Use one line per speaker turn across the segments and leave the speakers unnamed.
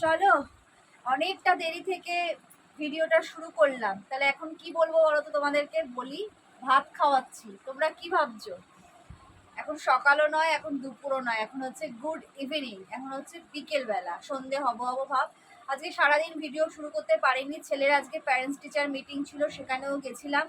চলো, অনেকটা দেরি থেকে ভিডিওটা শুরু করলাম। তাহলে এখন কি বলব বলো তো তোমাদেরকে? বলি, ভাত খাওয়াচ্ছি। তোমরা কি ভাবছ? এখন সকালও নয়, এখন দুপুরও নয়। এখন হচ্ছে গুড ইভিনিং এখন হচ্ছে বিকেল বেলা সন্ধে হব হব ভাব। আজকে সারাদিন ভিডিও শুরু করতে পারিনি। ছেলের আজকে প্যারেন্টস টিচার মিটিং ছিল, সেখানেও গেছিলাম।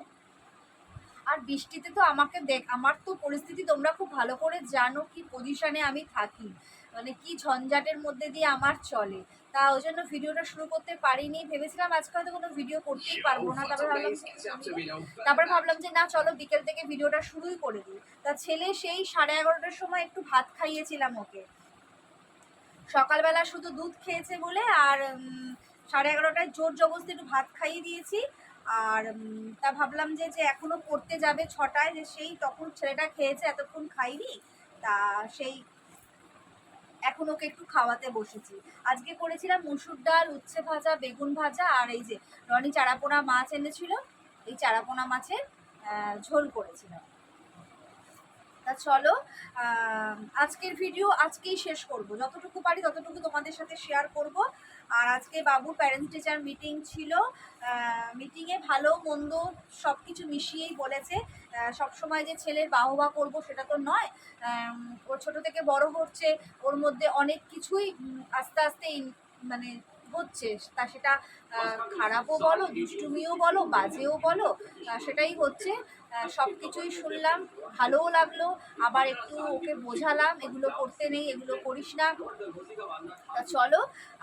আর বৃষ্টিতে তো আমাকে দেখ আমার তো পরিস্থিতি তোমরা খুব ভালো করে জানো কি পজিশনে আমি থাকি। মানে কি ঝঞ্ঝাটের মধ্যে দিয়ে আমার চলে। তা ওই জন্য ভিডিওটা শুরু করতে পারিনি। ভেবেছিলাম আজকে হয়তো কোনো ভিডিও করতেই পারব না। তারপর ভাবলাম তারপর ভাবলাম যে না চলো বিকেল থেকে ভিডিওটা শুরুই করে দিই। তা ছেলে সেই সাড়ে এগারোটার সময় একটু ভাত খাইয়েছিলাম ওকে। সকালবেলা শুধু দুধ খেয়েছে বলে আর সাড়ে এগারোটায় জোর জবরদস্তি একটু ভাত খাইয়ে দিয়েছি। আর তা ভাবলাম যে যে এখনও পড়তে যাবে ছটায়, যে সেই তখন ছেলেটা খেয়েছে, এতক্ষণ খাইনি, তা সেই এখন ওকে একটু খাওয়াতে বসেছি। আজকে করেছিলাম মুসুর ডাল, উচ্ছে ভাজা, বেগুন ভাজা, আর এই যে রনি চারাপোনা মাছ এনেছিল, এই চারাপোনা মাছের ঝোল করেছিলাম। তা চলো আজকের ভিডিও আজকেই শেষ করব। যতটুকু পারি ততটুকু তোমাদের সাথে শেয়ার করব। আর আজকে বাবু প্যারেন্টস টিচার মিটিং ছিল। মিটিংয়ে ভালো, মন্দ সব কিছু মিশিয়েই বলেছে। সব সময় যে ছেলের বাহবা করব সেটা তো নয়। ওর ছোট থেকে বড় হচ্ছে। ওর মধ্যে অনেক কিছুই আস্তে আস্তে মানে হচ্ছে, তা সেটা খারাপও বলো, দুষ্টুমিও বলো, বাজেও বলো সেটাই হচ্ছে সব কিছুই শুনলাম, ভালোও লাগল, আবার একটু ওকে বোঝালাম, এগুলো করতে নেই, এগুলো করিস না। তা চলো,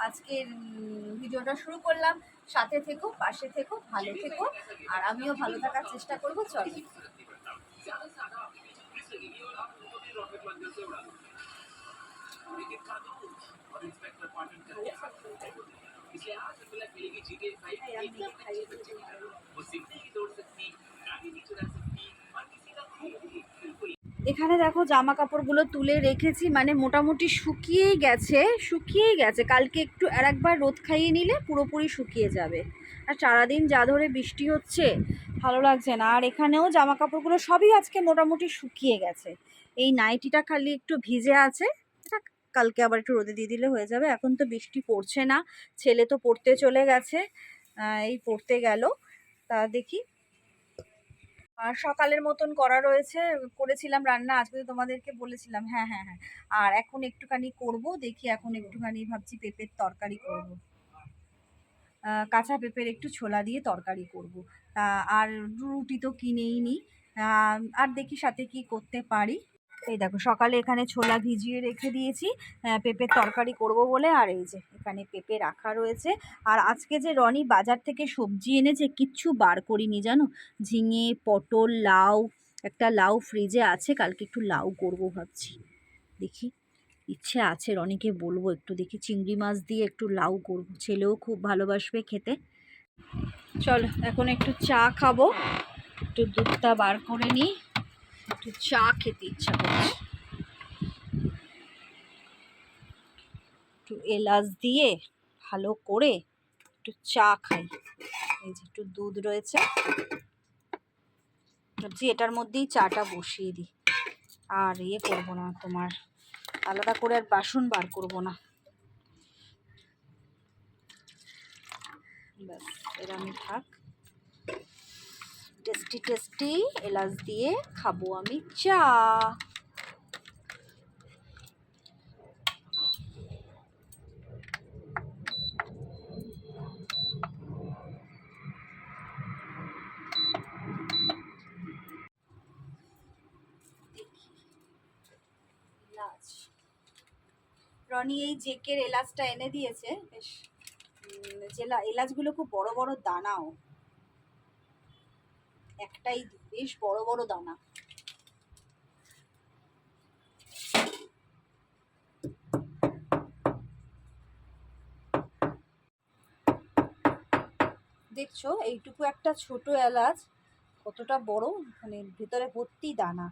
আজকের ভিডিওটা শুরু করলাম, সাথে থেকো, পাশে থেকো, ভালো থেকো, আর আমিও ভালো থাকার চেষ্টা করব, চলো। এখানে দেখো জামা কাপড়গুলো তুলে রেখেছি মানে মোটামুটি শুকিয়েই গেছে শুকিয়েই গেছে। কালকে একটু আর একবার রোদ খাইয়ে নিলে পুরোপুরি শুকিয়ে যাবে। আর সারাদিন যা ধরে বৃষ্টি হচ্ছে ভালো লাগছে না। আর এখানেও জামা কাপড়গুলো সবই আজকে মোটামুটি শুকিয়ে গেছে। এই নাইটিটা খালি একটু ভিজে আছে কালকে আবার একটু রোদে দিয়ে দিলে হয়ে যাবে। এখন তো বৃষ্টি পড়ছে না, ছেলে তো পড়তে চলে গেছে। এই পড়তে গেল। তা দেখি। আর সকালের মতন করা রয়েছে। করেছিলাম রান্না আজকে তো তোমাদেরকে বলেছিলাম। হ্যাঁ হ্যাঁ হ্যাঁ। আর এখন একটুখানি করব, দেখি এখন একটুখানি ভাবছি পেঁপের তরকারি করব। কাঁচা পেঁপের একটু ছোলা দিয়ে তরকারি করব। তা আর রুটি তো কিনেই নি আর দেখি সাথে কি করতে পারি। এই দেখো, সকালে এখানে ছোলা ভিজিয়ে রেখে দিয়েছি। পেঁপের তরকারি করব বলে, আর এই যে এখানে পেঁপে রাখা রয়েছে। আর আজকে যে রনি বাজার থেকে সবজি এনেছে, কিচ্ছু বার করিনি, জানো? ঝিঙে, পটল, লাউ, একটা লাউ ফ্রিজে আছে, কালকে একটু লাউ করব ভাবছি। দেখি, ইচ্ছে আছে রনিকে বলব একটু দেখি, চিংড়ি মাছ দিয়ে একটু লাউ করব। ছেলেও খুব ভালোবাসবে খেতে। চলো, এখন একটু চা খাব। একটু দুধটা বার করে নিই। একটু চা খেতে ইচ্ছা করছে। একটু এলাচ দিয়ে ভালো করে একটু চা খাই। এই যে একটু দুধ রয়েছে। ভাবছি এটার মধ্যেই চাটা বসিয়ে দিই। আর ইয়ে করব না, তোমার আলাদা করে আর বাসন বার করব না। ব্যাস এরমই থাক টেস্টি টেস্টি এলাচ দিয়ে খাব আমি চা। রনি এই জেকের এলাচটা এনে দিয়েছে, বেশ এলাচগুলো খুব বড় বড় দানাও। একটাই বেশ বড় বড় দানা। দেখছ, এইটুকু একটা ছোট এলাচ, কতটা বড় মানে ভিতরে ভর্তি দানা।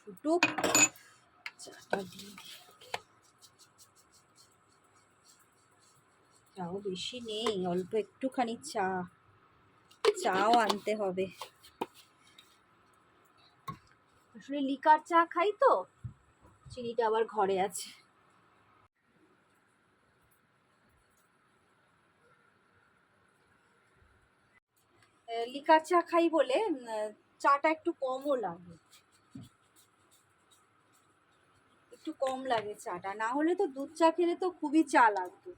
ফুটুক। চাটা দিয়ে চাও বেশি নেই, অল্প একটুখানি চা। চাও আনতে হবে। আসলে লিকার চা খাই তো, চিনিটা আবার ঘরে আছে। লিকার চা খাই বলে চাটা একটু কমও লাগে। একটু কম লাগে চাটা, না হলে তো দুধ চা খেলে তো খুবই চা লাগতো।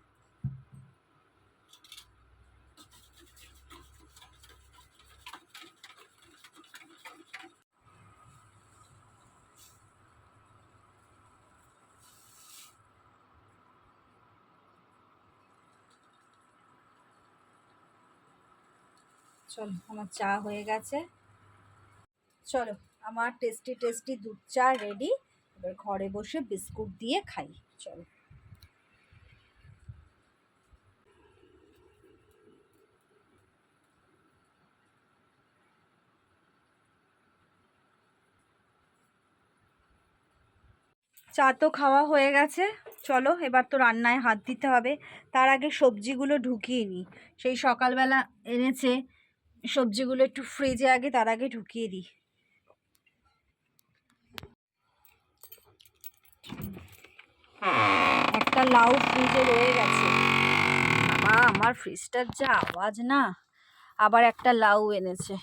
চলো, আমার চা হয়ে গেছে। চলো, আমার টেস্টি টেস্টি দুধ চা রেডি। এবার ঘরে বসে বিস্কুট দিয়ে খাই, চলো। চা তো খাওয়া হয়ে গেছে, চলো এবার তো রান্নায় হাত দিতে হবে। তার আগে সবজিগুলো ঢুকিয়ে নিই। সেই সকালবেলা এনেছে সবজিগুলো একটু ফ্রিজে আগে, তার আগে ঢুকিয়ে দিই। একটা লাউ ফ্রিজে রয়ে গেছে। বাবা, আমার ফ্রিজটার যা আওয়াজ না, আবার একটা লাউ এনেছে।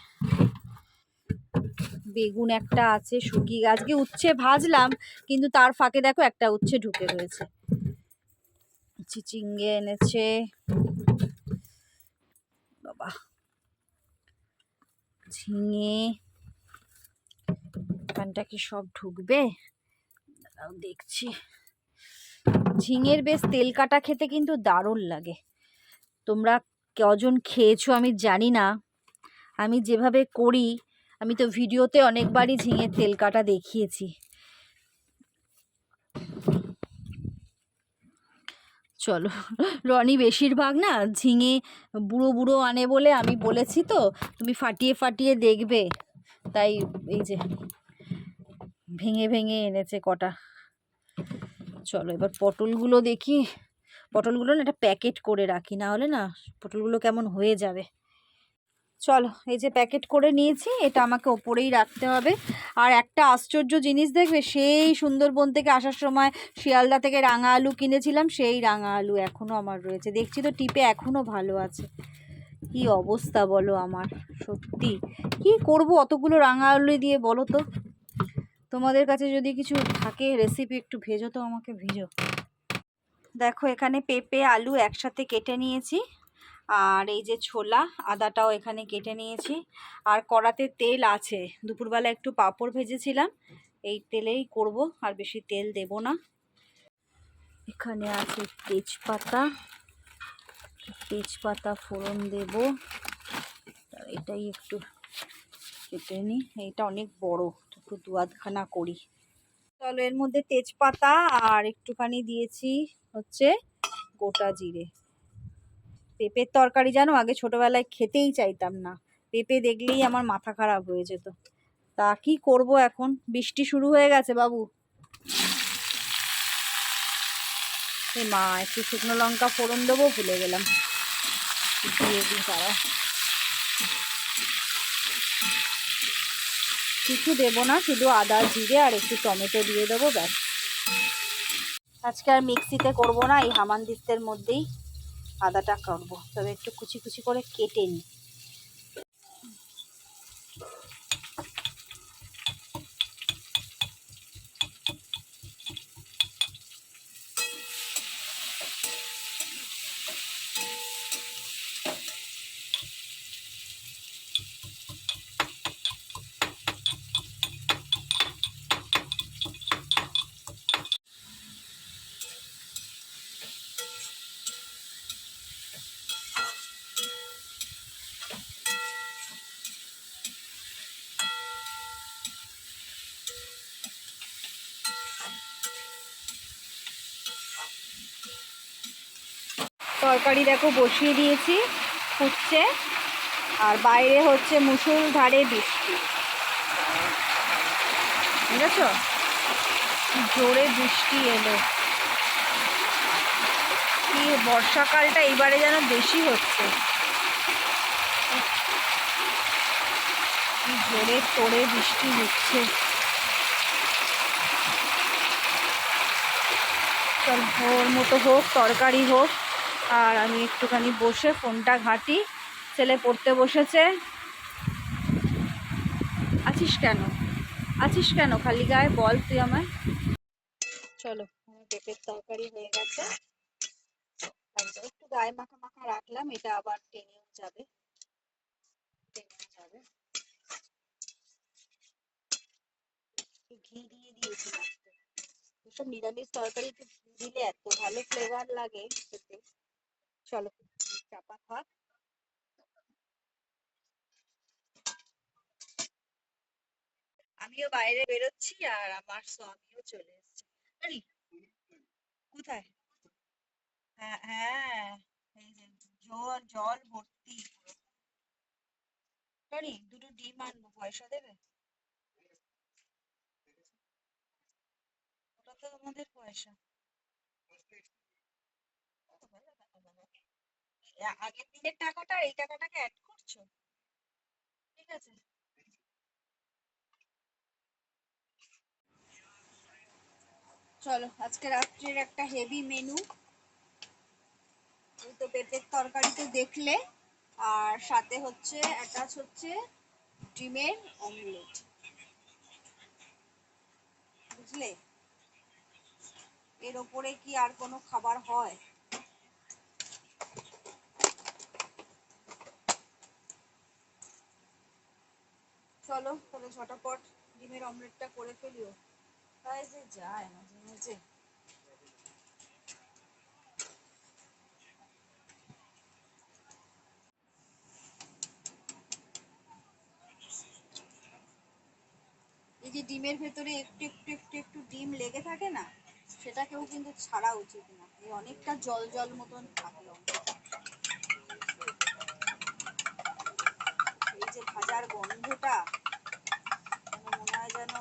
বেগুন একটা আছে শুকিয়ে গাছকে উচ্ছে ভাজলাম, কিন্তু তার ফাঁকে দেখো একটা উচ্ছে ঢুকে রয়েছে। চিচিঙ্গে এনেছে। বাবা, ঝিঙে, এখানটা কি সব ঢুকবে? দাঁড়াও, দেখছি। ঝিঙের বেশ তেল কাটা খেতে কিন্তু দারুণ লাগে। তোমরা কজন খেয়েছো আমি জানি না। আমি যেভাবে করি, আমি তো ভিডিওতে অনেকবারই ঝিঙের তেল কাটা দেখিয়েছি। চলো, রনি বেশিরভাগ না ঝিঙে বুড়ো বুড়ো আনে বলে আমি বলেছি তো, তুমি ফাটিয়ে ফাটিয়ে দেখবে। তাই এই যে, ভেঙে ভেঙে এনেছে কটা। চলো এবার পটলগুলো দেখি। পটলগুলো না একটা প্যাকেট করে রাখি, না হলে না পটলগুলো কেমন হয়ে যাবে। চলো এই যে প্যাকেট করে নিয়েছি, এটা আমাকে ওপরেই রাখতে হবে। আর একটা আশ্চর্য জিনিস দেখবে, সেই সুন্দরবন থেকে আসার সময় শিয়ালদা থেকে রাঙা আলু কিনেছিলাম, সেই রাঙা আলু এখনও আমার রয়েছে। দেখছি তো টিপে এখনও ভালো আছে। কি অবস্থা বলো আমার, সত্যি। কি করব অতগুলো রাঙা আলু দিয়ে বলো তো? তোমাদের কাছে যদি কিছু থাকে রেসিপি একটু ভেজো তো আমাকে, ভেজো। দেখো, এখানে পেঁপে, আলু একসাথে কেটে নিয়েছি। আর এই যে ছোলা, আদাটাও এখানে কেটে নিয়েছি। আর কড়াতে তেল আছে। দুপুরবেলা একটু পাঁপড় ভেজেছিলাম। এই তেলেই করব, আর বেশি তেল দেব না। এখানে আছে তেজপাতা। তেজপাতা ফোড়ন দেব। এটাই একটু কেটে নিই। এইটা অনেক বড়। একটু দু আধখানা করি। চলো, এর মধ্যে তেজপাতা আর একটুখানি দিয়েছি হচ্ছে গোটা জিরে। পেঁপের তরকারি জানো, আগে ছোটবেলায় খেতেই চাইতাম না। পেঁপে দেখলেই আমার মাথা খারাপ হয়ে যেত। তা কি করব এখন? বৃষ্টি শুরু হয়ে গেছে বাবু। মা, একটু শুকনো লঙ্কা ফোড়ন দেবো, ভুলে গেলাম। দিয়ে দিই তারা কিছু দেবো না, শুধু আদা, জিরে আর একটু টমেটো দিয়ে দেবো, ব্যাস। আজকে আর মিক্সিতে করব না, এই হামানদিস্তের মধ্যেই আদাটা কাটবো তবে একটু কুচি কুচি করে কেটে নিই। তরকারি দেখো বসিয়ে দিয়েছি, ফুটছে। আর বাইরে হচ্ছে মুসুল ধারে বৃষ্টি। বুঝেছ? জোরে বৃষ্টি এলো। কি বর্ষাকালটা এইবারে যেন বেশি হচ্ছে। জোরে তোড়ে বৃষ্টি হচ্ছে। চল ওর মতো হোক, তরকারি হোক। আর আমি একটুখানি বসে ফোনটা ঘাঁটি, ছেলে পড়তে বসেছে। আছিস কেন? আছিস কেন? খালি গায়ে বল তুই আমায়। চলো পেঁপের তরকারি হয়ে গেছে। একটু গায়ে মাখা মাখা রাখলাম, এটা আবার টেনেও যাবে। টেনেও ঘি দিয়ে এসব নিরামিষ তরকারি দিলে এত ভালো ফ্লেভার লাগে খেতে। চলো চাপা আমিও বাইরে বেরোচ্ছি আর আমার স্বামীও চলে এসেছে। কোথায়? হ্যাঁ হ্যাঁ জল জল ভর্তি। সরি দুটো ডিম আনব, পয়সা দেবে? ওটা তো আমাদের পয়সা। আগের দিনের টাকাটা, এই টাকাটাকে অ্যাড করছ? ঠিক আছে? চলো, আজকে রাত্রের একটা হেভি মেনু তো পেঁপের তরকারি তো দেখলে। আর সাথে হচ্ছে অ্যাটাচ হচ্ছে ডিমের অমলেট বুঝলে? এর ওপরে কি আর কোনো খাবার হয়? চলো, তাহলে ঝটাপট ডিমের অমলেটটা করে ফেলিও। তাই যে যায় মাঝে মাঝে। এই যে ডিমের ভেতরে একটু একটু একটু একটু ডিম লেগে থাকে না, সেটাকেও কিন্তু ছাড়া উচিত না। এই অনেকটা জল জল মতন থাকে অংশটা। এই যে ভাজার গন্ধটা। মনে হয় যেন?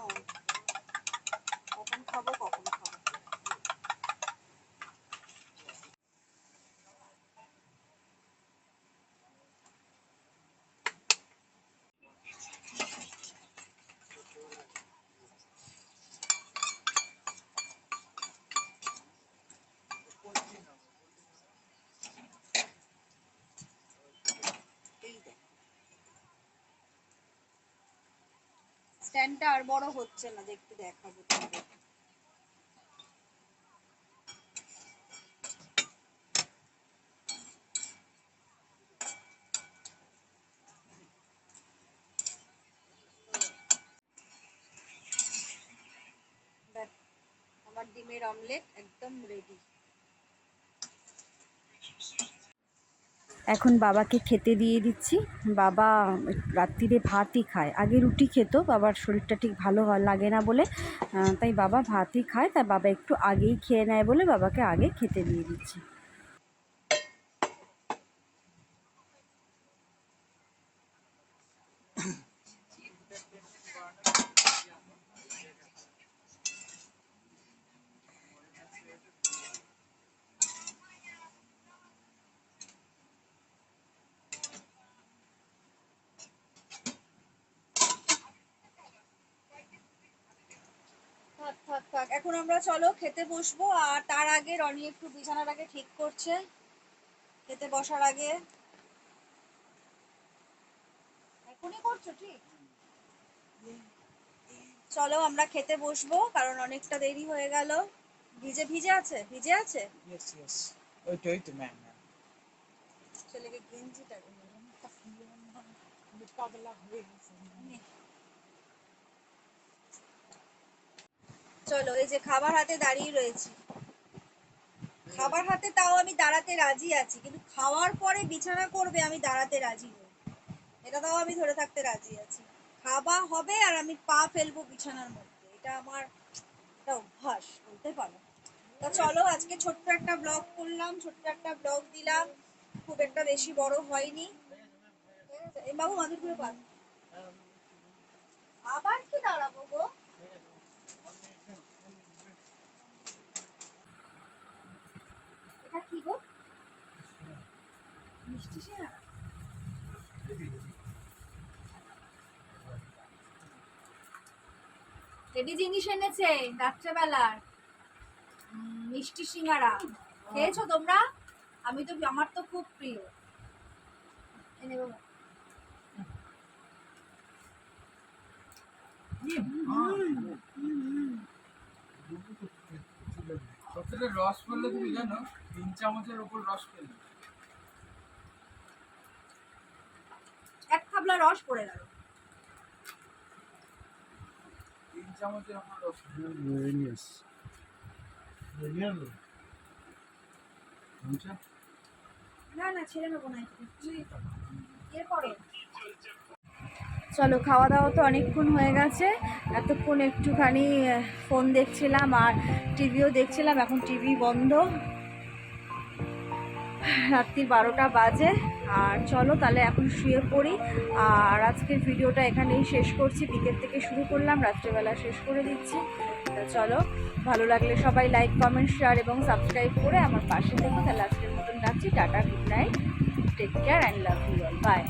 কখন খাব এই দেখ স্ট্যান্ডটা আর বড় হচ্ছে না একটু দেখাবো তোমাদের। আমার ডিমের অমলেট একদম রেডি এখন বাবাকে খেতে দিয়ে দিচ্ছি। বাবা রাত্রিরে ভাতই খায়। আগে রুটি খেত, বাবার শরীরটা ঠিক ভালো লাগে না বলে তাই বাবা ভাতই খায়। তাই বাবা একটু আগেই খেয়ে নেয় বলে বাবাকে আগে খেতে দিয়ে দিচ্ছি। চলো খেতে বসবো। আর তার আগে রনি একটু বিছানাটাকে ঠিক করছে। খেতে বসার আগে। এখনই করছ ঠিক? চলো আমরা খেতে বসবো কারণ অনেকটা দেরি হয়ে গেল। ভিজে ভিজে আছে? ভিজে আছে?
Yes, yes. ওইটা ওই তো ম্যাম।
ছেলেকে গেঞ্জিটা
পাগলা হয়ে
চলো, এই যে খাবার হাতে দাঁড়িয়ে রয়েছি। খাবার হাতে তাও আমি দাঁড়াতে রাজি আছি, কিন্তু খাওয়ার পরে বিছানা করবে আমি দাঁড়াতে রাজি নই। এটা তাও আমি ধরে থাকতে রাজি আছি। খাওয়া হবে আর আমি পা ফেলব বিছানার মধ্যে। এটা আমার একটা অভ্যাস, বলতে পারো। তো চলো, আজকে ছোট্ট একটা ব্লগ করলাম ছোট্ট একটা ব্লগ দিলাম। খুব একটা বেশি বড় হয়নি। এই বাবু মাদুর করে পান আবার কি দাঁড়াবো গো এটা কি গো মিষ্টি সিঙ্গারা জিনিস এনেছে, রাত্রেবেলার। মিষ্টি সিঙ্গারা। খেয়েছো তোমরা? আমি তো, আমার তো খুব প্রিয়। এনে।
রস পড়লে তুমি জানো, তিন চামচের ওপর রস পেলে
থাবলা রস পড়ে গেল। না না ছেড়ে নেব না এরপরে চলো খাওয়া দাওয়া তো অনেকক্ষণ হয়ে গেছে। এতক্ষণ একটুখানি ফোন দেখছিলাম আর টিভিও দেখছিলাম এখন টিভি বন্ধ। রাত্রি বারোটা বাজে। আর চলো তাহলে এখন শুয়ে পড়ি। আর আজকের ভিডিওটা এখানেই শেষ করছি। বিকেল থেকে শুরু করলাম, রাত্রেবেলা শেষ করে দিচ্ছি। তা চলো, ভালো লাগলে সবাই লাইক কমেন্ট শেয়ার এবং সাবস্ক্রাইব করে আমার পাশে দেখো তাহলে আজকের মতন রাখছি। Tata good night take care and love you all bye